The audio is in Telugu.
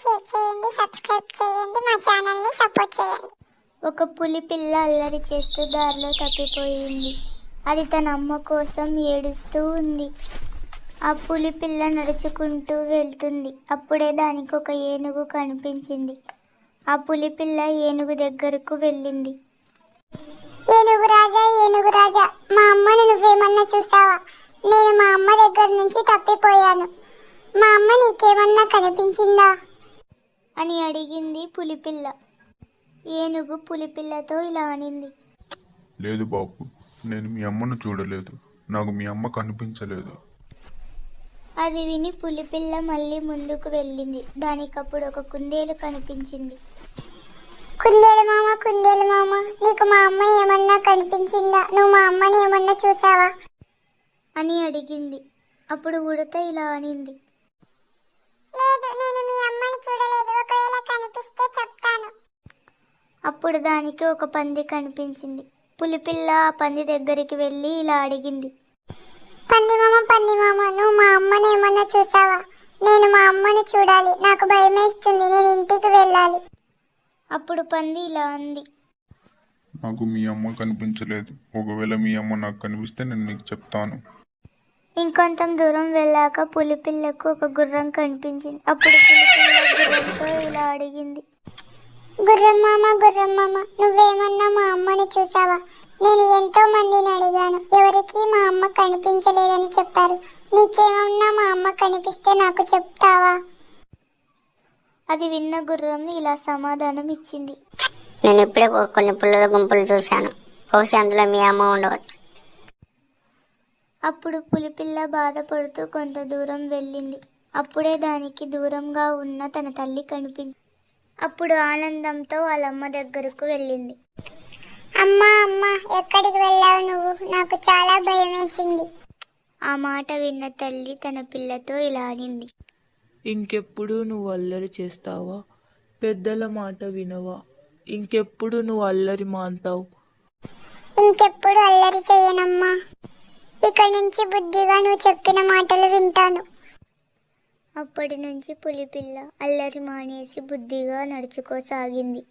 షేర్ చేయండి సబ్స్క్రైబ్ చేయండి మా ఛానల్ని సపోర్ట్ చేయండి. ఒక పులి పిల్ల అల్లరి చేస్తూ దారిలో తప్పిపోయింది. అది తన అమ్మ కోసం ఏడుస్తూ ఉంది. ఆ పులి పిల్ల నడుచుకుంటూ వెళ్తుంది. అప్పుడే దానికి ఒక ఏనుగు కనిపించింది. ఆ పులి పిల్ల ఏనుగు దగ్గరకు వెళ్ళింది. ఏనుగు రాజా ఏనుగు రాజా మా అమ్మను నువ్వేమన్నా చూసావా? నేను మా అమ్మ దగ్గర నుంచి తప్పిపోయాను. మా అమ్మ నీకేమన్నా కనిపించిందా? అని అడిగింది పులిపిల్ల. ఏనుగు పులిపిల్లతో ఇలా అనింది. లేదు బాబు నేను మీ అమ్మను చూడలేదు. నాకు మీ అమ్మ కనిపించలేదు. అది విని పులిపిల్ల మళ్ళీ ముందుకు వెళ్ళింది. దానికప్పుడు ఒక కుందేలు కనిపించింది. కుందేలు మామ కుందేలు మామ నీకు మా అమ్మ ఏమన్నా కనిపించిందా? నువ్వు మా అమ్మని ఏమన్నా చూసావా? అని అడిగింది. అప్పుడు ఉడత ఇలా అనింది లేదు నేను మీ అమ్మని చూడలేదు. ఒకవేళ కనిపిస్తే చెప్తాను. అప్పుడు దానికి ఒక పంది కనిపించింది. పులిపిల్ల ఆ పంది దగ్గరికి వెళ్ళి ఇలా అడిగింది. పంది మామ పంది మామ నువ్వు మా అమ్మని ఏమన్నా చూసావా? నేను మా అమ్మని చూడాలి. నాకు భయమేస్తుంది నేను ఇంటికి వెళ్ళాలి. అప్పుడు పంది ఇలా అంది. నాకు మీ అమ్మ కనిపించలేదు. ఒకవేళ మీ అమ్మ నాకు కనిపిస్తే నేను నీకు చెప్తాను. ఇంకొంత దూరం వెళ్ళాక పులిపిల్లకు ఒక గుర్రం కనిపించింది. అప్పుడు పులిపిల్ల అడిగింది. గుర్రం మామ గుర్రం మామ నువ్వేమన్నా మా అమ్మని చూసావా? నేను ఎంతో మందిని అడిగాను. ఎవరికి మా అమ్మ కనిపించలేదని చెప్పారు. నీకేమన్నా మా అమ్మ కనిపిస్తే నాకు చెప్తావా? అది విన్న గుర్రం ఇలా సమాధానం ఇచ్చింది. నేను ఇప్పుడే కొన్ని పుల్లల గుంపులు చూశాను. బహుశా అందులో మీ అమ్మ ఉండవచ్చు. అప్పుడు పులిపిల్ల బాధపడుతూ కొంత దూరం వెళ్ళింది. అప్పుడే దానికి దూరంగా ఉన్న తన తల్లి కనిపించింది. అప్పుడు ఆనందంతో వాళ్ళమ్మ దగ్గరకు వెళ్ళింది. అమ్మా అమ్మా ఎక్కడికి వెళ్ళావు నువ్వు? నాకు చాలా భయం వేసింది. ఆ మాట విన్న తల్లి తన పిల్లతో ఇలా అనింది. ఇంకెప్పుడు నువ్వు అల్లరి చేస్తావా? పెద్దల మాట వినవా? ఇంకెప్పుడు నువ్వు అల్లరి మాంతావు? ఇంకెప్పుడు అల్లరి చేయనమ్మా. ఇక నుంచి బుద్ధిగా నువ్వు చెప్పిన మాటలు వింటాను. అప్పటి నుంచి పులిపిల్ల అల్లరి మానేసి బుద్ధిగా నడుచుకోసాగింది.